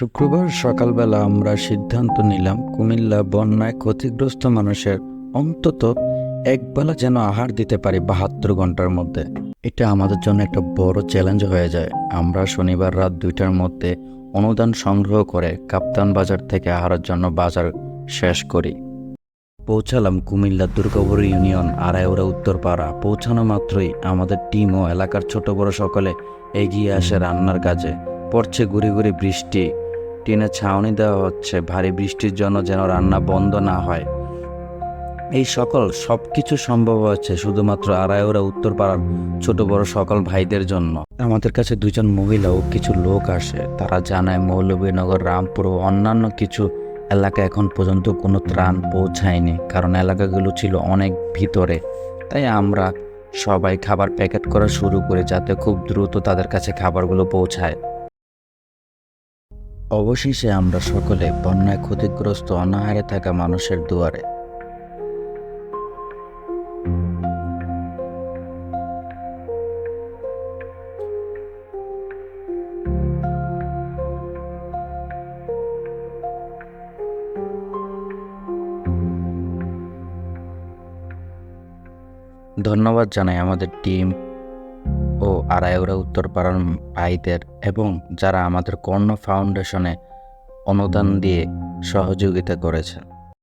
শুক্রবার সকালবেলা আমরা সিদ্ধান্ত নিলাম, কুমিল্লা বন্যায় ক্ষতিগ্রস্ত মানুষের অন্তত একবেলা যেন আহার দিতে পারি বাহাত্তর ঘণ্টার মধ্যে। এটা আমাদের জন্য একটা বড় চ্যালেঞ্জ হয়ে যায়। আমরা শনিবার রাত দুইটার মধ্যে অনুদান সংগ্রহ করে কাপ্তান বাজার থেকে আহারের জন্য বাজার শেষ করি। পৌঁছালাম কুমিল্লা দুর্গাপুর ইউনিয়ন আড়াইউড়া উত্তরপাড়া পৌঁছানো মাত্রই আমাদের টিম ও এলাকার ছোট বড় সকলে এগিয়ে আসে রান্নার কাজে। পড়ছে গুড়ি গুড়ি বৃষ্টি। টিনে ছাউনি দেওয়া হচ্ছে। ভারী বৃষ্টির জন্য যেন রান্না বন্ধ না হয়। এই সকল সব কিছু সম্ভব হচ্ছে শুধুমাত্র আড়াইওরা উত্তর পাড়ার ছোট বড় সকল ভাইদের জন্য। আমাদের কাছে দুজন মহিলা ও কিছু লোক আসে। তারা জানায়, মৌলভীনগর, রামপুর ও অন্যান্য কিছু এলাকা এখন পর্যন্ত কোনো ত্রাণ পৌঁছায়নি। কারণ এলাকাগুলো ছিল অনেক ভিতরে। তাই আমরা সবাই খাবার প্যাকেট করা শুরু করি যাতে খুব দ্রুত তাদের কাছে খাবারগুলো পৌঁছায়। অবশেষে আমরা সকলে বন্যায় ক্ষতিগ্রস্ত অনাহারে থাকা মানুষের দুয়ারে। ধন্যবাদ জানাই আমাদের টিম। ও আড়াইওরা উত্তরপাড়ার ভাইদের এবং যারা আমাদের কর্ণ ফাউন্ডেশনে অনুদান দিয়ে সহযোগিতা করেছেন।